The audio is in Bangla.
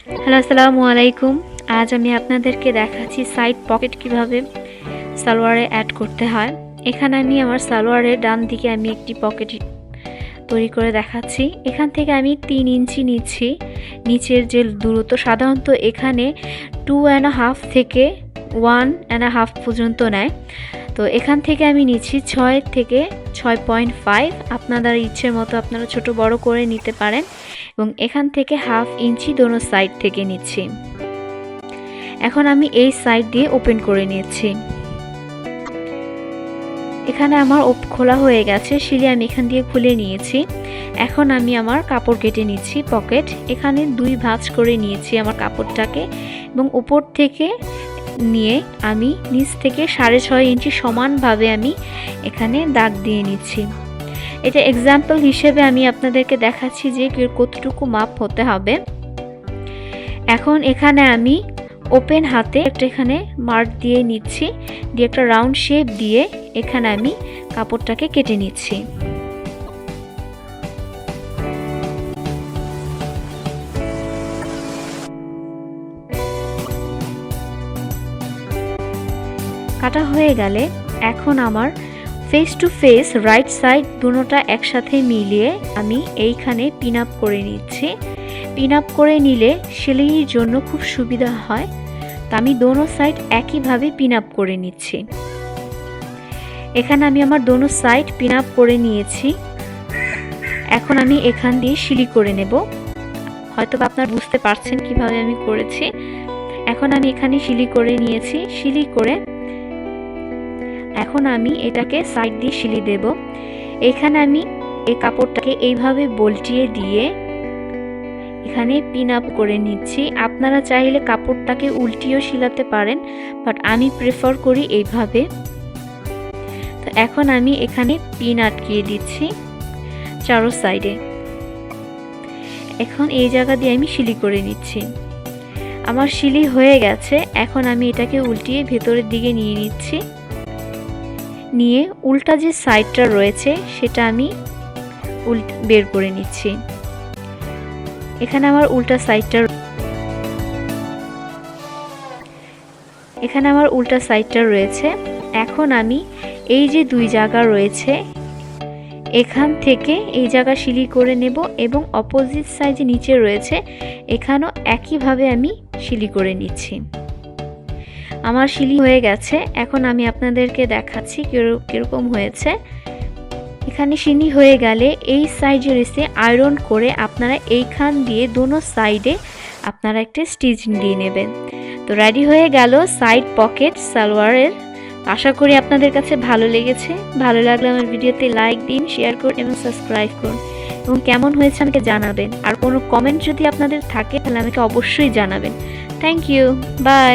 হ্যালো, আসসালামু আলাইকুম। আজ আমি আপনাদেরকে দেখাচ্ছি সাইড পকেট কীভাবে সালোয়ারে অ্যাড করতে হয়। এখানে আমি আমার সালোয়ারের ডান দিকে আমি একটি পকেট তৈরি করে দেখাচ্ছি। এখান থেকে আমি তিন ইঞ্চি নিচ্ছি। নিচের যে দূরত্ব সাধারণত এখানে টু অ্যান্ড হাফ থেকে ওয়ান অ্যান্ড হাফ পর্যন্ত নেয়। তো এখান থেকে আমি নিচ্ছি ছয় থেকে ছয় পয়েন্ট ফাইভ আপনাদের ইচ্ছের মতো আপনারা ছোট বড় করে নিতে পারেন এবং এখান থেকে হাফ ইঞ্চি দোনো সাইড থেকে নিচ্ছি। এখন আমি এই সাইড দিয়ে ওপেন করে নিচ্ছি। এখানে আমার ওপ খোলা হয়ে গেছে সিলি আমি এখান দিয়ে খুলে নিয়েছি। এখন আমি আমার কাপড় কেটে নিচ্ছি পকেট এখানে দুই ভাঁজ করে নিয়েছি আমার কাপড়টাকে এবং উপর থেকে নিয়ে আমি নিচ থেকে সাড়ে ছয় ইঞ্চি সমানভাবে আমি এখানে দাগ দিয়ে নিচ্ছি। এটা এক্সাম্পল হিসেবে আমি আপনাদেরকে দেখাচ্ছি যে কতটুকু মাপ হতে হবে। এখন এখানে আমি ওপেন হাতে একটা এখানে মার্ক দিয়ে নিচ্ছি, দিয়ে একটা রাউন্ড শেপ দিয়ে এখানে আমি কাপড়টাকে কেটে নিচ্ছি। কাটা হয়ে গেলে এখন আমার face to face right side দুটোটা একসাথে মিলিয়ে আমি এইখানে পিন আপ করে নিচ্ছি। পিন আপ করে নিলে সেলাইয়ের জন্য খুব সুবিধা হয়। তা আমি দোনো সাইড একইভাবে পিন আপ করে নিচ্ছি। এখানে আমি আমার দোনো সাইড পিন আপ করে নিয়েছি। এখন আমি এখান দিয়ে শিলি করে নেব। হয়তো আপনার বুঝতে পারছেন কীভাবে আমি করেছি। এখন আমি এখানে শিলি করে নিয়েছি। শিলি করে এখন আমি এটাকে সাইড দিয়ে শিলি দেব। এখানে আমি এই কাপড়টাকে এইভাবে বলটিয়ে দিয়ে এখানে পিন আপ করে নিচ্ছি। আপনারা চাইলে কাপড়টাকে উল্টিয়েও শিলাতে পারেন বাট আমি প্রেফার করি এইভাবে। তো এখন আমি এখানে পিন আটকিয়ে দিচ্ছি চারো সাইডে এখন এই জায়গা দিয়ে আমি শিলি করে নিচ্ছি। আমার শিলি হয়ে গেছে, এখন আমি এটাকে উল্টিয়ে ভেতরের দিকে নিয়ে নিচ্ছি। নিয়ে উল্টা যে সাইডটা রয়েছে, সেটা আমি উল্ট, বের করে নিচ্ছি। এখানে আমার উল্টা সাইডটা এখানে আমার উল্টা সাইডটা রয়েছে। এখন আমি এই যে দুই জায়গা রয়েছে, এখান থেকে এই জায়গা শিলি করে নেব এবং অপোজিট সাইডে নিচে রয়েছে, এখানেও একইভাবে আমি শিলি করে নিচ্ছি। আমার শিলি হয়ে গেছে। এখন আমি আপনাদেরকে দেখাচ্ছি কীরকম হয়েছে। এখানে শিনি হয়ে গেলে এই সাইডে এসে আয়রন করে আপনারা এইখান দিয়ে দোনো সাইডে আপনারা একটা স্টিচিং দিয়ে নেবেন। তো রেডি হয়ে গেল সাইড পকেট সালোয়ারের। আশা করি আপনাদের কাছে ভালো লেগেছে। ভালো লাগলে আমার ভিডিওতে লাইক দিন শেয়ার করুন এবং সাবস্ক্রাইব করুন। এবং কেমন হয়েছে আমাকে জানাবেন। আর কোনো কমেন্ট যদি আপনাদের থাকে তাহলে আমাকে অবশ্যই জানাবেন। Thank you by